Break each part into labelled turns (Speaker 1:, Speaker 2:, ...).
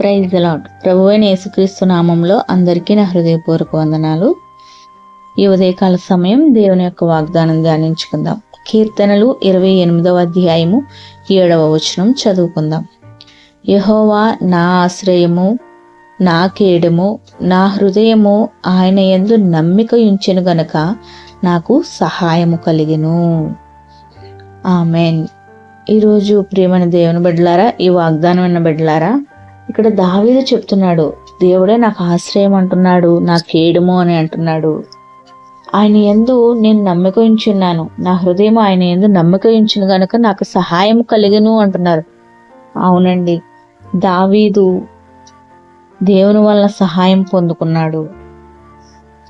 Speaker 1: Praise lord ప్రభు అయిన యేసుక్రీస్తు నామంలో అందరికీ నా హృదయపూర్వక వందనాలు. ఈ ఉదయకాల సమయం దేవుని యొక్క వాగ్దానం ధ్యానించుకుందాం. కీర్తనలు ఇరవై ఎనిమిదవ అధ్యాయము ఏడవ వచనం చదువుకుందాం. యహోవా నా ఆశ్రయము నా కేడము నా హృదయము ఆయన ఎందు నమ్మిక ఉంచెను గనక నాకు సహాయము కలిగెను. ఆమెన్. ఈరోజు ప్రియమైన దేవుని బిడ్డలారా ఈ వాగ్దానం అన్న బిడ్డలారా ఇక్కడ దావీదు చెప్తున్నాడు దేవుడే నాకు ఆశ్రయం అంటున్నాడు నా కేడము అని అంటున్నాడు. ఆయన ఎందు నేను నమ్మిక ఉంచున్నాను నా హృదయం ఆయన ఎందు నమ్మక ఉంచును గనుక నాకు సహాయం కలిగను అంటున్నారు. అవునండి దావీదు దేవుని వల్ల సహాయం పొందుకున్నాడు.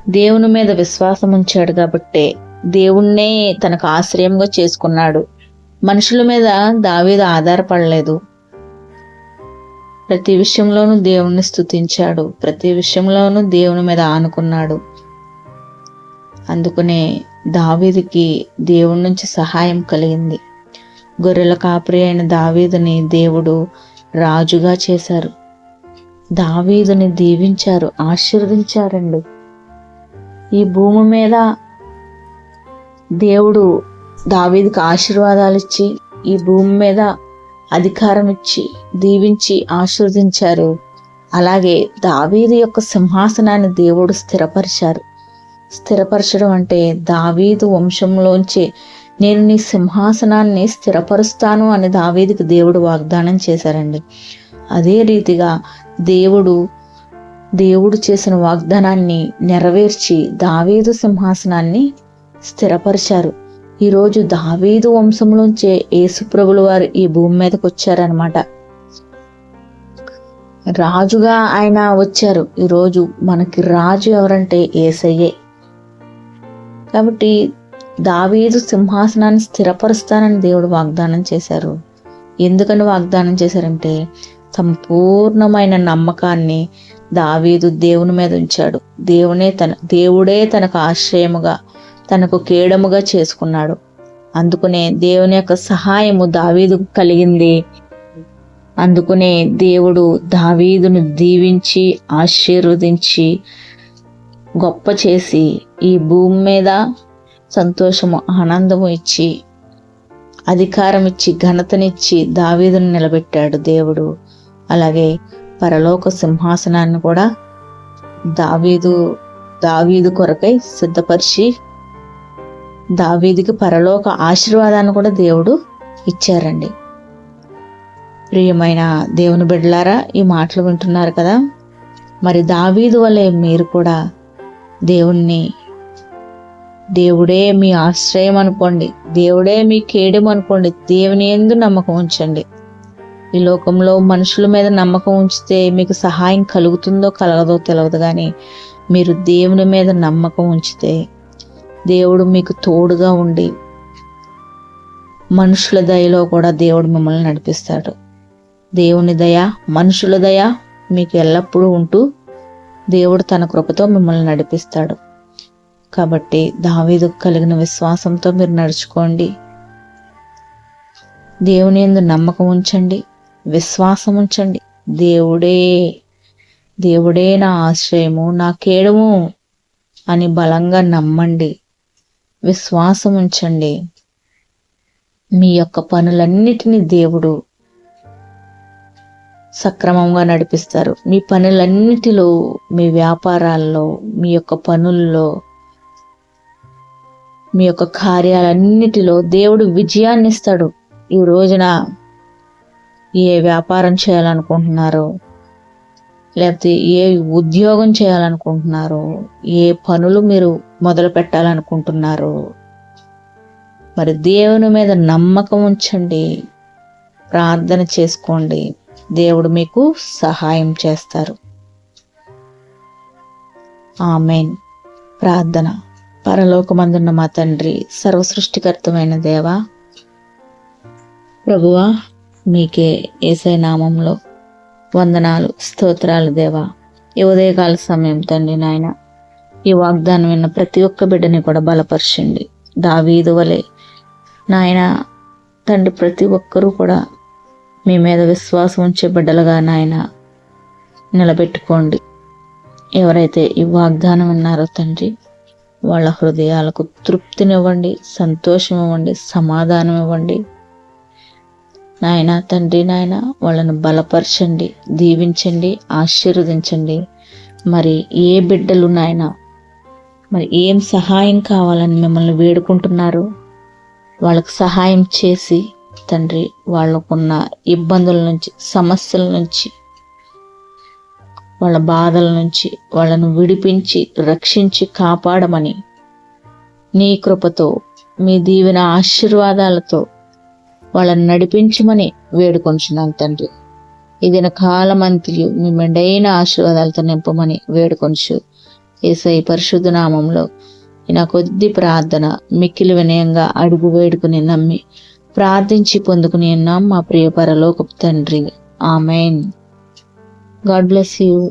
Speaker 1: దేవుని మీద విశ్వాసం ఉంచాడు కాబట్టే దేవుణ్ణే తనకు ఆశ్రయంగా చేసుకున్నాడు. మనుషుల మీద దావీదు ఆధారపడలేదు. ప్రతి విషయంలోనూ దేవుణ్ణి స్తుతించాడు. ప్రతి విషయంలోనూ దేవుని మీద ఆనుకున్నాడు. అందుకనే దావీదుకి దేవుడి నుంచి సహాయం కలిగింది. గొర్రెల కాపరి అయిన దావీదుని దేవుడు రాజుగా చేశారు. దావీదుని దీవించారు ఆశీర్వదించారండి. ఈ భూమి మీద దేవుడు దావీదుకి ఆశీర్వాదాలు ఇచ్చి ఈ భూమి మీద అధికారం ఇచ్చి దీవించి ఆశీర్వదించారు. అలాగే దావీదు యొక్క సింహాసనాన్ని దేవుడు స్థిరపరిచారు. స్థిరపరచడం అంటే దావీదు వంశంలోంచి నేను నీ సింహాసనాన్ని స్థిరపరుస్తాను అని దావీదికి దేవుడు వాగ్దానం చేశారండి. అదే రీతిగా దేవుడు దేవుడు చేసిన వాగ్దానాన్ని నెరవేర్చి దావీదు సింహాసనాన్ని స్థిరపరిచారు. ఈరోజు దావీదు వంశంలోంచే యేసుప్రభులు వారు ఈ భూమి మీదకి వచ్చారనమాట రాజుగా ఆయన వచ్చారు. ఈరోజు మనకి రాజు ఎవరంటే ఏసయ్యే. కాబట్టి దావీదు సింహాసనాన్ని స్థిరపరుస్తానని దేవుడు వాగ్దానం చేశారు. ఎందుకని వాగ్దానం చేశారంటే సంపూర్ణమైన నమ్మకాన్ని దావీదు దేవుని మీద ఉంచాడు. దేవునే తన దేవుడే తనకు ఆశ్రయముగా తనకు కేడముగా చేసుకున్నాడు. అందుకునే దేవుని యొక్క సహాయము దావీదుకు కలిగింది. అందుకునే దేవుడు దావీదును దీవించి ఆశీర్వదించి గొప్ప చేసి ఈ భూమి మీద సంతోషము ఆనందము ఇచ్చి అధికారం ఇచ్చి ఘనతనిచ్చి దావీదును నిలబెట్టాడు దేవుడు. అలాగే పరలోక సింహాసనాన్ని కూడా దావీదు దావీదు కొరకై సిద్ధపరిచి దావీదికి పరలోక ఆశీర్వాదాన్ని కూడా దేవుడు ఇచ్చారండి. ప్రియమైన దేవుని బిడ్డలారా ఈ మాటలు వింటున్నారు కదా? మరి దావీదు వలె మీరు కూడా దేవుణ్ణి దేవుడే మీ ఆశ్రయం అనుకోండి దేవుడే మీ కేడెం అనుకోండి దేవుని ఎందు నమ్మకం ఉంచండి. ఈ లోకంలో మనుషుల మీద నమ్మకం ఉంచితే మీకు సహాయం కలుగుతుందో కలగదో తెలియదు కానీ మీరు దేవుని మీద నమ్మకం ఉంచితే దేవుడు మీకు తోడుగా ఉండి మనుషుల దయలో కూడా దేవుడు మిమ్మల్ని నడిపిస్తాడు. దేవుని దయ మనుషుల దయ మీకు ఎల్లప్పుడూ ఉంటూ దేవుడు తన కృపతో మిమ్మల్ని నడిపిస్తాడు. కాబట్టి దావీదు కలిగిన విశ్వాసంతో మీరు నడుచుకోండి. దేవుని ఎందు నమ్మకం ఉంచండి విశ్వాసం ఉంచండి. దేవుడే దేవుడే నా ఆశ్రయము నా కేడము అని బలంగా నమ్మండి. విశ్వాసం ఉంచండి మీ యొక్క పనులన్నిటినీ దేవుడు సక్రమంగా నడిపిస్తారు. మీ పనులన్నిటిలో మీ వ్యాపారాల్లో మీ యొక్క పనుల్లో మీ యొక్క కార్యాలన్నిటిలో దేవుడు విజయాన్ని ఇస్తాడు ఈ రోజున ఏ వ్యాపారం చేయాలనుకుంటున్నారో లేకపోతే ఏ ఉద్యోగం చేయాలనుకుంటున్నారో ఏ పనులు మీరు మొదలు పెట్టాలనుకుంటున్నారో. మరి దేవుని మీద నమ్మకం ఉంచండి. ప్రార్థన చేసుకోండి. దేవుడు మీకు సహాయం చేస్తారు. ఆమెన్. ప్రార్థన. పరలోకమందున్న మా తండ్రి సర్వసృష్టికర్తమైన దేవా ప్రభువా మీకే ఏసై నామంలో వందనాలు స్తోత్రాలు దేవా. ఈ ఉదయకాల సమయం తండ్రి నాయన. ఈ వాగ్దానం విన్న ప్రతి ఒక్క బిడ్డని కూడా బలపరచండి. దావీదు వలె నాయన తండ్రి ప్రతి ఒక్కరూ కూడా మీ మీద విశ్వాసం ఉంచే బిడ్డలుగా నాయన నిలబెట్టుకోండి. ఎవరైతే ఈ వాగ్దానం విన్నారో తండ్రి వాళ్ళ హృదయాలకు తృప్తినివ్వండి సంతోషం ఇవ్వండి సమాధానం ఇవ్వండి నాయన తండ్రి నాయన వాళ్ళను బలపరచండి దీవించండి ఆశీర్వదించండి. మరి ఏ బిడ్డలు నాయన మరి ఏం సహాయం కావాలని మిమ్మల్ని వేడుకుంటున్నారు? వాళ్ళకు సహాయం చేసి తండ్రి వాళ్ళకున్న ఇబ్బందుల నుంచి సమస్యల నుంచి వాళ్ళ బాధల నుంచి వాళ్ళను విడిపించి రక్షించి కాపాడమని నీ కృపతో మీ దీవెన ఆశీర్వాదాలతో వాళ్ళని నడిపించమని వేడుకొంచున్నాను తండ్రి. ఇది కాలమంతియు మీ మెండైన ఆశీర్వాదాలతో నింపమని వేడుకొంచు. ఏసై పరిశుద్ధనామంలో నా కొద్ది ప్రార్థన మిక్కిలి వినయంగా అడుగు వేడుకుని నమ్మి ప్రార్థించి పొందుకుని ఉన్నాం మా ప్రియ పరలోకపు తండ్రి. ఆమెన్. God bless you.